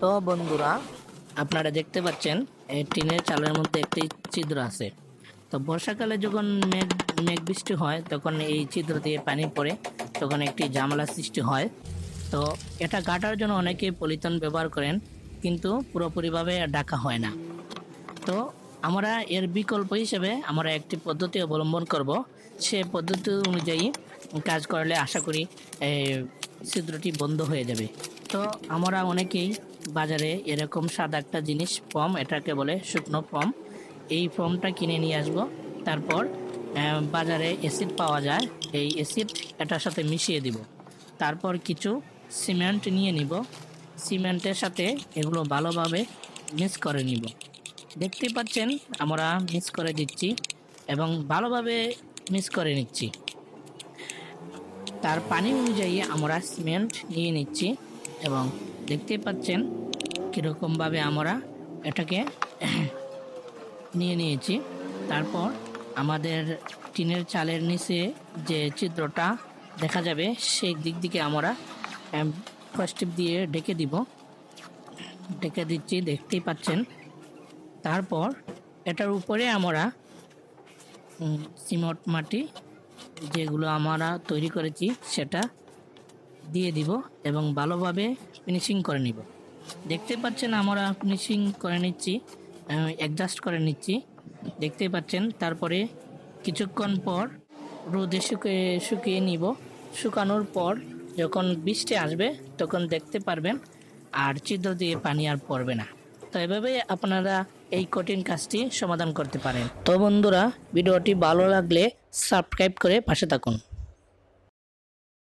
তো বন্ধুরা, আপনারা দেখতে পাচ্ছেন, এই টিনের চালের মধ্যে একটি ছিদ্র আছে। তো বর্ষাকালে যখন মেঘ মেঘ বৃষ্টি হয়, তখন এই ছিদ্র দিয়ে পানি পড়ে, তখন একটি জামালা সৃষ্টি হয়। তো এটা কাটার জন্য অনেকে পলিথন ব্যবহার করেন, কিন্তু পুরোপুরিভাবে ডাকা হয় না। তো আমরা এর বিকল্প হিসেবে আমরা একটি পদ্ধতি অবলম্বন করব। সে পদ্ধতি অনুযায়ী কাজ করলে আশা করি ছিদ্রটি বন্ধ হয়ে যাবে। তো আমরা অনেকেই বাজারে এরকম সাদা একটা জিনিস, ফর্ম, এটাকে বলে শুকনো ফর্ম। এই ফর্মটা কিনে নিয়ে আসব। তারপর বাজারে অ্যাসিড পাওয়া যায়। এই অ্যাসিড এটার সাথে মিশিয়ে দিব। তারপর কিছু সিমেন্ট নিয়ে নিব। সিমেন্টের সাথে এগুলো ভালোভাবে মিক্স করে নিব। দেখতে পাচ্ছেন, আমরা মিক্স করে দিচ্ছি এবং ভালোভাবে মিক্স করে নিচ্ছি। তার পানি অনুযায়ী আমরা সিমেন্ট নিয়ে নিচ্ছি। এবং দেখতেই পাচ্ছেন কীরকমভাবে আমরা এটাকে নিয়ে নিয়েছি। তারপর আমাদের টিনের চালের নিচে যে চিত্রটা দেখা যাবে, সেই দিক দিকে আমরা ফার্স্ট দিয়ে ডেকে দিব। ডেকে দিচ্ছি, দেখতেই পাচ্ছেন। তারপর এটার উপরে আমরা সিমট মাটি যেগুলো আমরা তৈরি করেছি, সেটা দিয়ে দিব এবং ভালোভাবে ফিনিশিং করে নিব। দেখতে পাচ্ছেন আমরা ফিনিশিং করে নিচ্ছি অ্যাডজাস্ট করে নিচ্ছি। দেখতে পাচ্ছেন, তারপরে কিছুক্ষণ পর রোদে শুকিয়ে শুকিয়ে নিব। শুকানোর পর যখন বৃষ্টি আসবে তখন দেখতে পারবেন আর ছিদ্র দিয়ে পানি আর পড়বে না। তো এভাবে আপনারা এই কঠিন কাজটি সমাধান করতে পারেন। তো বন্ধুরা, ভিডিওটি ভালো লাগলে সাবস্ক্রাইব করে পাশে থাকুন।